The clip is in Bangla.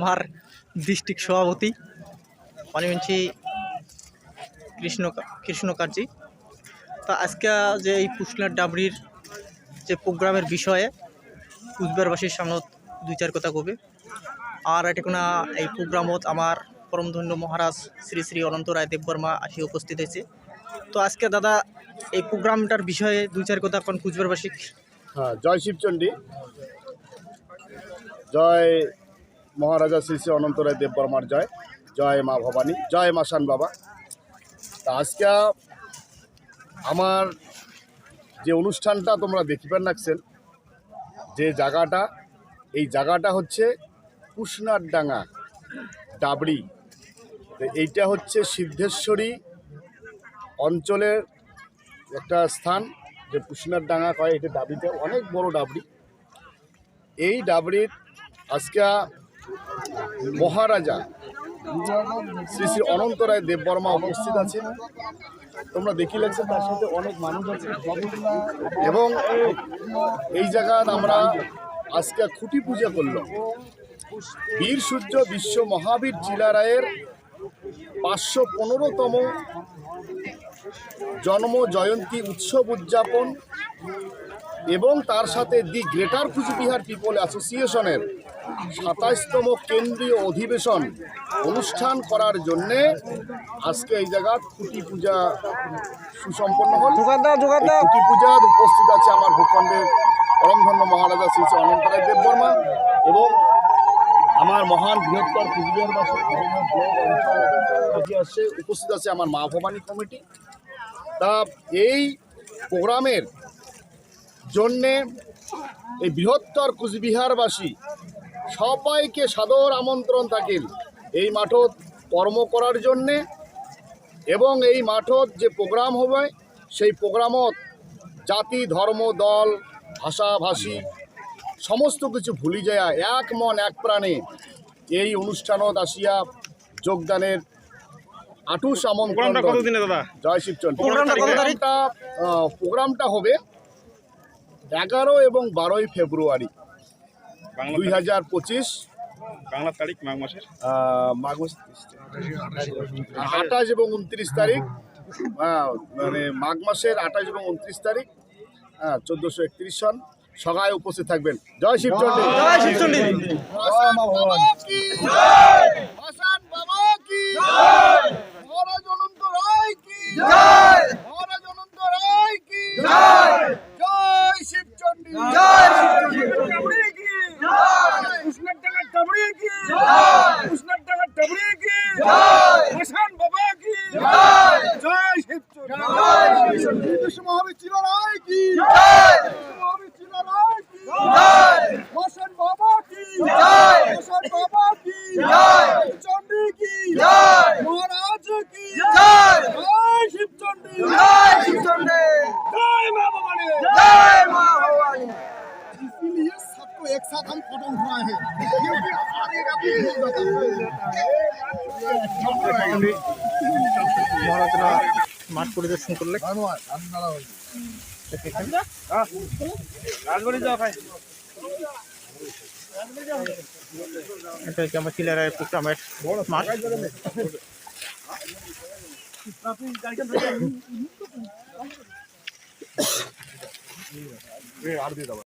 আমার ডিস্ট্রিক্ট সভাপতি অনিমেন্সি কৃষ্ণ কৃষ্ণ কার্জি। তা আজকে যে এই পুষ্লার ডাবরির যে প্রোগ্রামের বিষয়ে কুচবিহারবাসীর সামনে দুই চার কথা কবে। আর এটা কোনা এই প্রোগ্রামত আমার পরমধন্য মহারাজ শ্রী শ্রী অনন্ত রায় দেববর্মা আসি উপস্থিত হয়েছে। তো আজকে দাদা, এই প্রোগ্রামটার বিষয়ে দুই চার কথা কোন কুচবিহারবাসী হ্যাঁ জয় শিবচণ্ডী জয় মহারাজা শ্রী শ্রী অনন্ত রায় দেববর্মার জয়। জয় মা ভবানী, জয় মা শান বাবা। তা আজকে আমার যে অনুষ্ঠানটা তোমরা দেখিবেন রাখছেন যে জায়গাটা, এই জায়গাটা হচ্ছে কুশনার ডাঙ্গা ডাবড়ি এইটা হচ্ছে সিদ্ধেশ্বরী অঞ্চলের একটা স্থান, যে কুশনার ডাঙ্গা কয়, এটা ডাবড়িতে অনেক বড় ডাবড়ি। এই ডাবড়ির আজকে মহারাজা শ্রী শ্রী অনন্ত রায় দেববর্মা উপস্থিত আছেন। তোমরা দেখি লাগছে তার সাথে অনেক মানুষ আছে। এবং এই জায়গায় আমরা আজকে খুঁটি পূজা করলাম। বীর সূর্য বিশ্ব মহাবীর জিলা রায়ের পাঁচশো পনেরোতম জন্ম জয়ন্তী উৎসব উদযাপন এবং তার সাথে দি গ্রেটার কুচবিহার পিপল অ্যাসোসিয়েশনের সাতাইশতম কেন্দ্রীয় অধিবেশন অনুষ্ঠান করার জন্যে আজকে এই জায়গা খুঁটি পূজা সুসম্পন্ন হল। খুঁটি পূজার উপস্থিত আছে আমার ভূখণ্ডের পরমধন্য মহারাজা শ্রী শ্রী অনন্তরায় দেববর্মা এবং আমার মহান বৃহত্তর কুচবিহারবাসী আসছে উপস্থিত আছে আমার মা ভবানী কমিটি। তা এই প্রোগ্রামের জন্যে এই বৃহত্তর কুচবিহারবাসী সবাইকে সাদর আমন্ত্রণ থাকিল এই মাঠত কর্ম করার জন্যে এবং এই মাঠত যে প্রোগ্রাম হবে সেই প্রোগ্রামত জাতি ধর্ম দল ভাষাভাষী সমস্ত কিছু ভুলি যায় এক মন এক প্রাণে এই অনুষ্ঠানত আসিয়া যোগদানের আটুস আমন্ত্রণ জয় শিবচন্দ্র। প্রোগ্রামটা হবে এগারো এবং বারোই ফেব্রুয়ারি দুই হাজার পঁচিশ বাংলা তারিখ মাঘ মাসের। মাঘ মাস আঠাশ এবং উনত্রিশ তারিখ হ্যাঁ, মানে মাঘ মাসের আঠাশ এবং উনত্রিশ তারিখ হ্যাঁ চোদ্দোশো একত্রিশ সন। সবাই উপস্থিত থাকবেন। জয় শিবচন্ডী। জয় শিবচণ্ডী হাসান বাবা কি জয় হাসান বাবা কি জয় মহারাজ অনন্ত রায় কি জয় মহারাজ অনন্ত রায় কি জয় জয় শিবচন্ডী জয় শিবচন্ডী কি জয় কৃষ্ণডাঙ্গা ডাবড়ি কি জয় কৃষ্ণডাঙ্গা ডাবড়ি কি জয় হাসান বাবা কি জয় জয় শিবচন্ডী জয় শিবচন্ডী কৃষ্ণ মহাবীর চির রায় কি জয় মহাবীর চির রায় কি জয় হাসান বাবা কি জয় হাসান বাবা কি জয় চন্ডী কি জয় মহারাজ কি জয় জয় শিবচন্ডী জয় শিবচন্ডী জয় মা ভবানী जय मां भवानी इसीलिए सबको एक साथ हम फोटो उठवाए हैं क्योंकि हर एक अपनी মহারাজরা মাঠ পরিদর্শন করলে রাজবাড়ি যাও ভাই এটা হচ্ছে আমার চিলারায় প্রোগ্রামের মাঠ আর দিয়ে দেওয়া